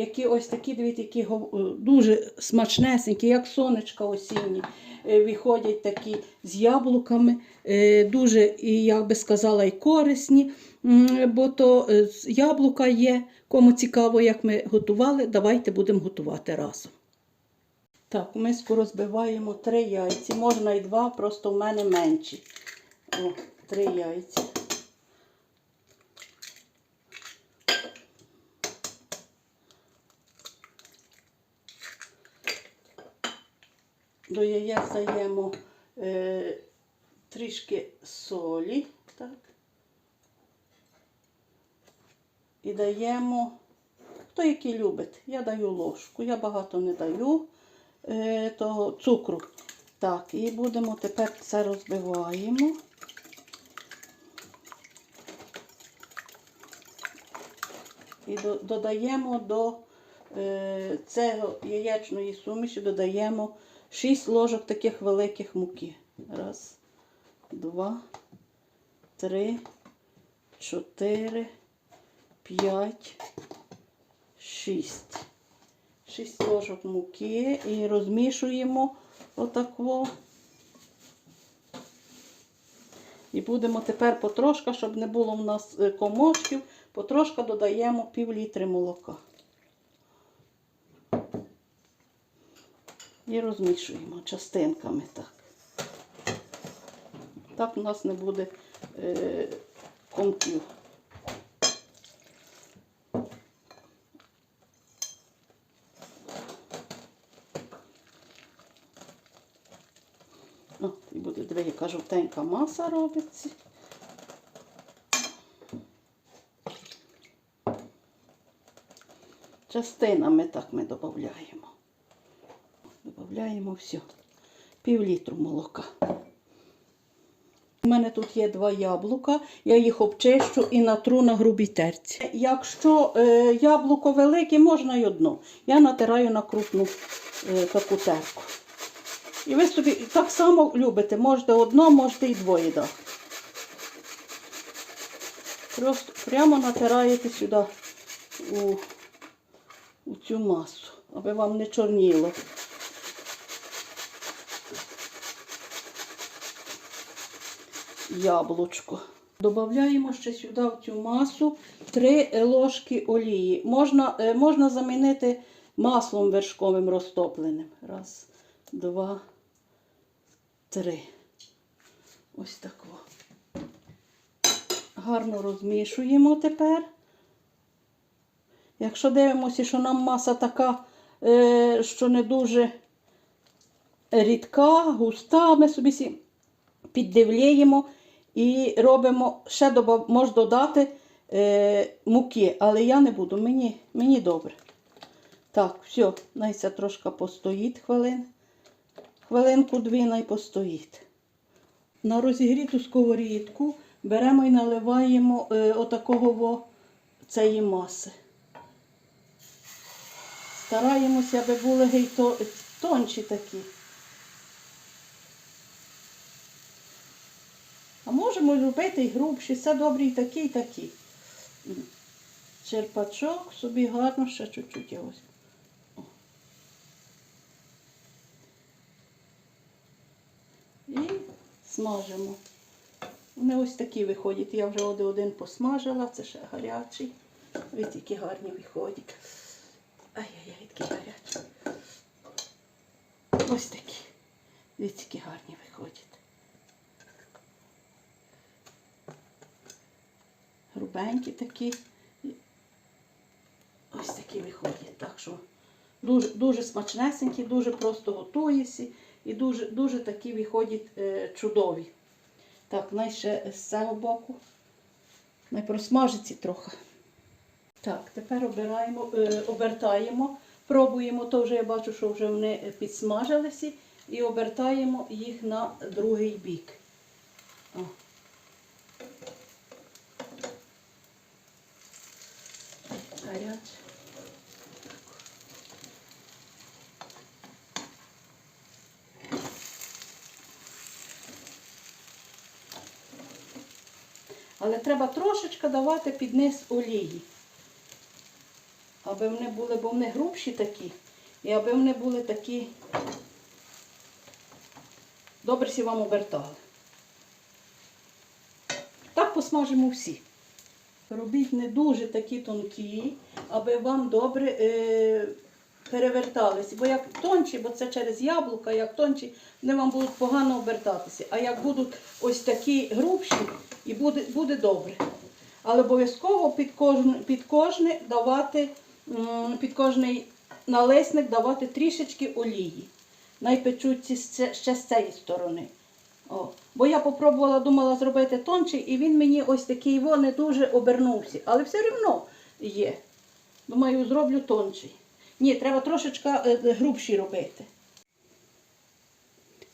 які ось такі, дивіться, які е, дуже смачнесенькі, як сонечка осінні. Е, Виходять такі з яблуками, е, дуже, як би сказала, і корисні, бо то яблука є. Кому цікаво, як ми готували, давайте будемо готувати разом. Так, ми скоро розбиваємо три яйці, можна і два, просто в мене менші. О, три яйця. До яєць даємо е, трішки солі. Так. І даємо, хто який любить. Я даю ложку. Я багато не даю е, того цукру. Так, і будемо тепер це розбиваємо. І до- додаємо до цього яєчної суміші додаємо 6 ложок таких великих муки. Раз, два, три, чотири, п'ять, шість. Шість ложок муки і розмішуємо отако. І будемо тепер потрошка, щоб не було в нас е, комочків, потрошка додаємо пів літри молока. І розмішуємо частинками так. Так у нас не буде е, комків. О, і буде диви, яка жовтенька маса робиться. Частинами так ми додаємо. Додаємо все. Пів літру молока. У мене тут є два яблука, я їх обчищу і натру на грубій терці. Якщо е, яблуко велике, можна й одно. Я натираю на крупну е, таку терку. І ви собі так само любите, можете одно, можете і двоє дати. Просто прямо натираєте сюди у, у цю масу, аби вам не чорніло. Яблучко. Додаємо ще сюди в цю масу 3 ложки олії. Можна, е, можна замінити маслом вершковим розтопленим. Раз, два, три. Ось так. Гарно розмішуємо тепер. Якщо дивимося, що нам маса така, е, що не дуже рідка, густа, ми собі піддивляємо і робимо, ще доба- можна додати е, муки, але я не буду, мені, мені добре. Так, все, найся трошки постоїть хвилин. Хвилинку-дві най постоїть. На розігріту сковорідку беремо і наливаємо е, отакого во, цієї маси. Стараємося, аби були гей тонші такі. А можемо робити і грубші, все добре і такі, і такі. Черпачок собі гарно ще чуть-чуть ось. І смажимо. Вони ось такі виходять. Я вже один посмажила, це ще гарячий. Ось які гарні виходять. Ай-яй-яй, такі гарячі. Ось такі. Ось які гарні виходять. Грубенькі такі. Ось такі виходять. Так що дуже, дуже смачнесенькі, дуже просто готуєшся і дуже, дуже такі виходять е, чудові. Так, най ще з цього боку. Най просмажиться трохи. Так, тепер обираємо, е, обертаємо, пробуємо, то вже я бачу, що вже вони підсмажилися, і обертаємо їх на другий бік. О. Але треба трошечки давати під низ олії, аби вони були, бо вони грубші такі, і аби вони були такі, добре сі вам обертали. Так посмажимо всі. Робіть не дуже такі тонкі, аби вам добре е, перевертались. Бо як тонші, бо це через яблука, як тонші, вони вам будуть погано обертатися. А як будуть ось такі грубші, і буде, буде добре. Але обов'язково під кожне, під кожне давати, під кожний налисник давати трішечки олії. Найпечуться ще, ще з цієї сторони. О. Бо я попробувала, думала зробити тонший, і він мені ось такий во не дуже обернувся. Але все одно є. Думаю, зроблю тонший. Ні, треба трошечка е, грубші робити.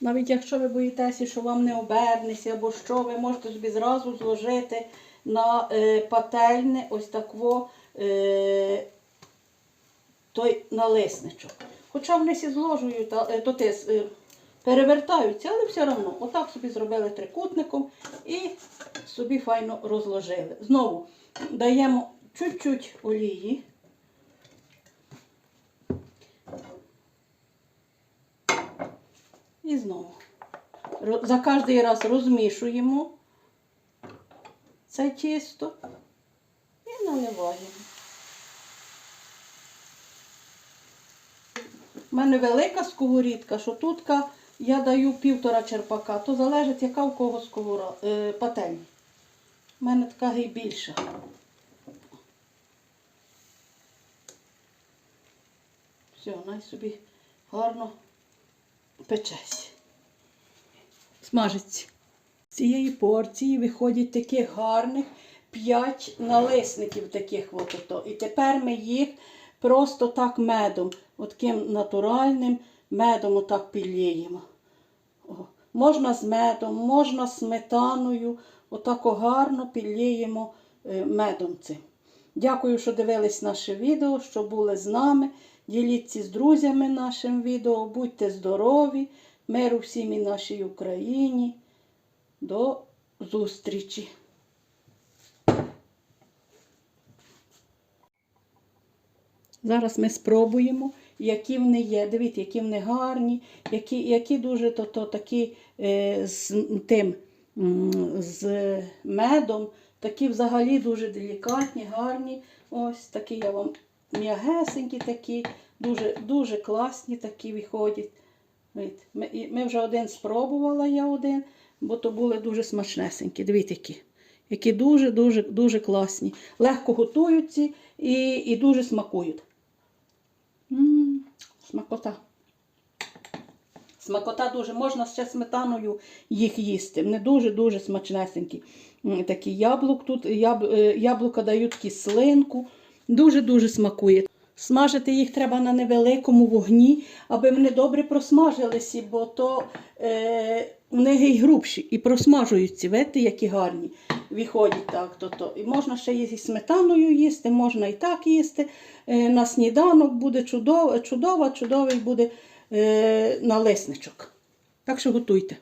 Навіть якщо ви боїтеся, що вам не обернеться або що, ви можете собі зразу зложити на е, пательне ось такво е, той налисничок. Хоча вони всі зложують, е, то е, перевертаються, але все одно. Отак собі зробили трикутником і собі файно розложили. Знову даємо чуть-чуть олії. І знову. За кожний раз розмішуємо це тісто і наливаємо. У мене велика сковорідка, що тут я даю півтора черпака, то залежить, яка у кого сковора, е, пательня. У мене така і більша. Все, най собі гарно печеться. Смажиться. З цієї порції виходять таких гарних 5 налисників таких от ото. І тепер ми їх просто так медом, от таким натуральним медом отак підліємо. Можна з медом, можна з сметаною. Отако гарно підліємо е, медом цим. Дякую, що дивились наше відео, що були з нами. Діліться з друзями нашим відео. Будьте здорові, миру всім і нашій Україні. До зустрічі! Зараз ми спробуємо, які вони є. Дивіться, які вони гарні, які, які дуже то, то, такі е, з тим з медом, такі взагалі дуже делікатні, гарні. Ось такі я вам м'ягесенькі такі, дуже, дуже класні такі виходять. Ми, ми вже один спробувала я один, бо то були дуже смачнесенькі. Дивіться, які. Які дуже-дуже дуже класні. Легко готуються і, і дуже смакують. Смакота. Смакота дуже. Можна ще сметаною їх їсти. Вони дуже-дуже смачнесенькі. Такі яблук тут, е, яблука дають кислинку. Дуже-дуже смакує. Смажити їх треба на невеликому вогні, аби вони добре просмажилися, бо то е, вони й грубші і просмажуються. Видите, які гарні виходять так. То, то. І можна ще їх сметаною їсти, можна і так їсти. Е, на сніданок буде чудово, чудово, чудовий буде е, налисничок. Так що готуйте.